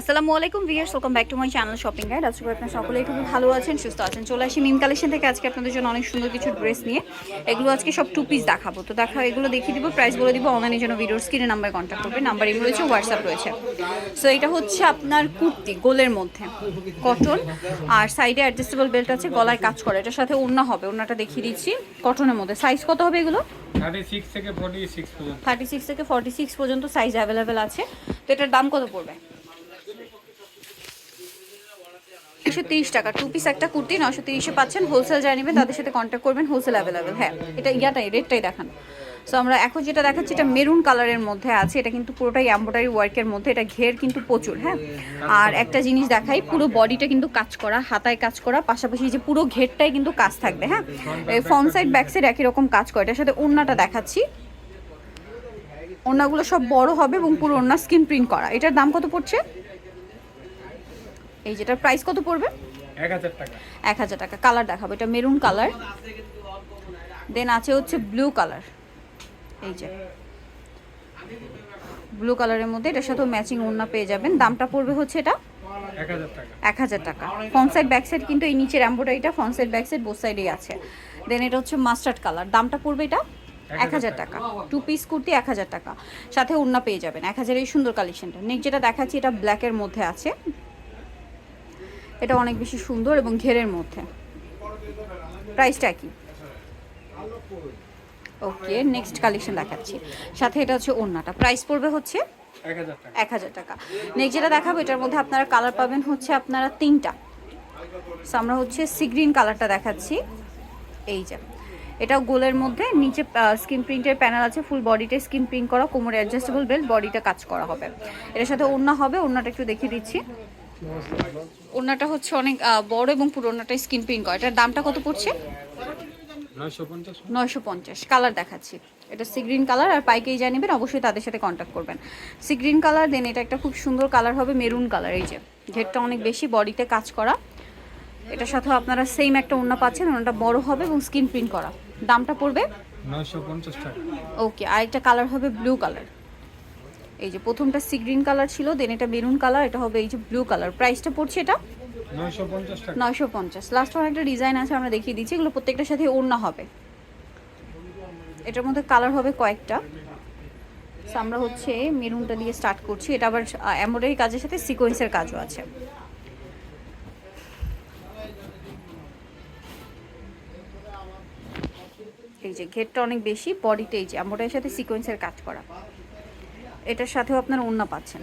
আসসালামু আলাইকুম viewers welcome back to my channel shopping guide আজকে আপনারা সকলেই খুবই ভালো আছেন সুস্থ আছেন। চলে আসি মিম কালেকশন থেকে আজকে আপনাদের জন্য অনেক সুন্দর কিছু ড্রেস নিয়ে। এগুলো আজকে সব টু পিস দেখাবো। তো দেখা এগুলো দেখিয়ে দিব প্রাইস বলে দিব অনলাইনের জন্য ভিডিওর স্ক্রিনে নাম্বার কন্ট্যাক্ট করবে। নাম্বার এগুলো রয়েছে হোয়াটসঅ্যাপ রয়েছে। সো এটা হচ্ছে আপনার কুর্তি গোলের মধ্যে। কটন আর সাইডে অ্যাডজাস্টেবল বেল্ট আছে গলায় কাজ করে। এটার সাথে ওড়না হবে ওড়নাটা দেখিয়ে দিচ্ছি। কটনের মধ্যে। সাইজ কত হবে এগুলো? থার্টি সিক্স থেকে ফর্টি সিক্স পর্যন্ত সাইজ অ্যাভেলেবেল আছে। তো এটার দাম কত পড়বে? একশো তিরিশ টাকা। টু পিস একটা কুর্তি নশো তিরিশে পাচ্ছেন হোলসেল যারা নেবেন তাদের সাথে কন্ট্যাক্ট করবেন হোলসেল অ্যাভেলেবেল হ্যাঁ এটা ইয়াটাই রেটটাই দেখান। সো আমরা এখন যেটা দেখাচ্ছি, এটা মেরুন কালারের মধ্যে আছে। এটা কিন্তু পুরোটাই এম্ব্রয়ডারি ওয়ার্কের মধ্যে, এটা ঘের কিন্তু প্রচুর হ্যাঁ? আর একটা জিনিস দেখাই, পুরো বডিটা কিন্তু কাজ করা, হাতায় কাজ করা, পাশাপাশি যে পুরো ঘেরটাই কিন্তু কাজ থাকবে হ্যাঁ? ফ্রন্ট সাইড ব্যাক সাইড একই রকম কাজ করে। এটার সাথে ওড়নাটা দেখাচ্ছি। ওড়নাগুলো সব বড় হবে এবং পুরো ওড়না স্কিন প্রিন্ট করা। এটার দাম কত পড়ছে? এই যেটার প্রাইস কত পড়বে? এক হাজার টাকা। এক হাজার টাকা। কালার দেখাবো এটা মেরুন কালার দেন আছে হচ্ছে ব্লু কালার এই যে। ব্লু কালারের মধ্যে এটার সাথেও ম্যাচিং ওড়না পেয়ে যাবেন। দামটা পড়বে হচ্ছে এটা এক হাজার টাকা। ফ্রন্ট সাইড ব্যাক সাইড কিন্তু এই নিচের এম্ব্রয়ডারিটা front side back side both সাইডেই আছে। দেন এটা হচ্ছে মাস্টার্ড কালার দামটা পড়বে এটা এক হাজার টাকা। টু পিস কুর্তি এক হাজার টাকা। সাথে ওড়না পেয়ে যাবেন। এক হাজার এই সুন্দর কালেকশনটা নেক্সট যেটা দেখাচ্ছি এটা ব্ল্যাকের মধ্যে আছে। এটা অনেক বেশি সুন্দর এবং ঘেরের মধ্যে। প্রাইসটা কি ওকে নেক্সট কালেকশন দেখাচ্ছি। সাথে এটা হচ্ছে ওড়নাটা। প্রাইস পড়বে হচ্ছে এক হাজার টাকা। নেক্সট যেটা দেখাবো, এটার মধ্যে আপনারা কালার পাবেন হচ্ছে আপনারা তিনটা। আমরা হচ্ছে সি গ্রিন কালারটা দেখাচ্ছি। এই যে এটা গোলের মধ্যে। নিচে স্কিন প্রিন্টের প্যানেল আছে ফুল বডিতে স্কিন প্রিন্ট করা, কোমরে অ্যাডজাস্টেবল বেল্ট বডিটা কাজ করা হবে। এটার সাথে ওড়না হবে, ওড়নাটা একটু দেখিয়ে দিচ্ছি। ওড়নাটা হচ্ছে অনেক বড় এবং পুরো ওড়নাটা স্কিন প্রিন্ট করা এটার দামটা কত পড়ছে? নয়শো পঞ্চাশ। কালার দেখাচ্ছি। এটা সি গ্রিন কালার আর পাইকেই জানিবেন অবশ্যই তাদের সাথে কন্ট্যাক্ট করবেন। সি গ্রিন কালার দেন এটা একটা খুব সুন্দর কালার হবে মেরুন কালার এই যে। ঘেরটা অনেক বেশি বডিতে কাজ করা। এটার সাথেও আপনারা সেম একটা ওড়না পাচ্ছেন ওড়নাটা বড় হবে এবং স্কিন প্রিন্ট করা। দামটা পড়বে? নয়শো পঞ্চাশ টাকা। ওকে আরেকটা কালার হবে ব্লু কালার। এই যে প্রথমটা সি গ্রিন কালার ছিল দেন এটা মেরুন কালার এটা হবে এই যে ব্লু কালার। প্রাইসটা পড়ছে এটা? নয়শো পঞ্চাশ নয়শো পঞ্চাশ। অনেকটা ডিজাইন আছে আমরা দেখিয়ে দিচ্ছি। এগুলো প্রত্যেকটার সাথে ওড়না হবে। এটার মধ্যে কালার হবে কয়েকটা। আমরা হচ্ছে মেরুনটা দিয়ে স্টার্ট করছি। এটা আবার এমব্রয়ডারি কাজের সাথে সিকোয়েন্সের কাজও আছে। এই যে ঘেরটা অনেক বেশি বডিতে এই যে এমব্রয়ডারির সাথে সিকোয়েন্সের কাজ করা। এটার সাথেও আপনার ওড়না পাচ্ছেন।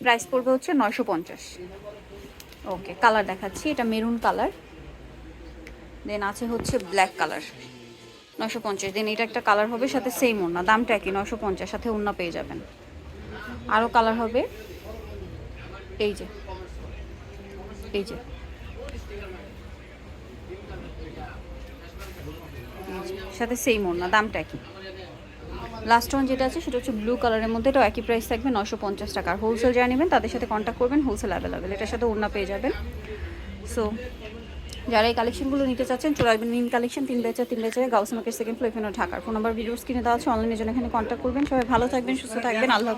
প্রাইস পড়বে হচ্ছে নয়শো পঞ্চাশ। ওকে কালার দেখাচ্ছি। এটা মেরুন কালার দেন আছে হচ্ছে ব্ল্যাক কালার নয়শো পঞ্চাশ। দেন এটা একটা কালার হবে সাথে সেম ওড়না। দামটা একই, নয়শো পঞ্চাশ। সাথে ওড়না পেয়ে যাবেন। আরও কালার হবে। এই যে। এই যে। এই যে, সাথে সেম ওড়না দামটা একই। লাস্ট ওয়ান যেটা আছে সেটা হচ্ছে ব্লু কালারের মধ্যে এটাও একই প্রাইস থাকবে নশো পঞ্চাশ টাকা। আর হোলসেল যারা নেবেন তাদের সাথে কন্ট্যাক্ট করবেন হোলসেল অ্যাভেলেবেল এটার সাথে ওড়না পেয়ে যাবেন। সো যারা এই কালেকশনগুলো নিতে চাচ্ছেন চলে আসবেন মিন কালেকশন তিন বেচার তিন বেচারে গাউস মার্কেট সেকেন্ড ফ্লোর ঢাকার। ফোন নাম্বার ভিডিওস কিনে দেওয়া আছে অনলাইনের জন্য এখানে কন্ট্যাক্ট করবেন। সবাই ভালো থাকবেন সুস্থ থাকবেন আল্লাহ।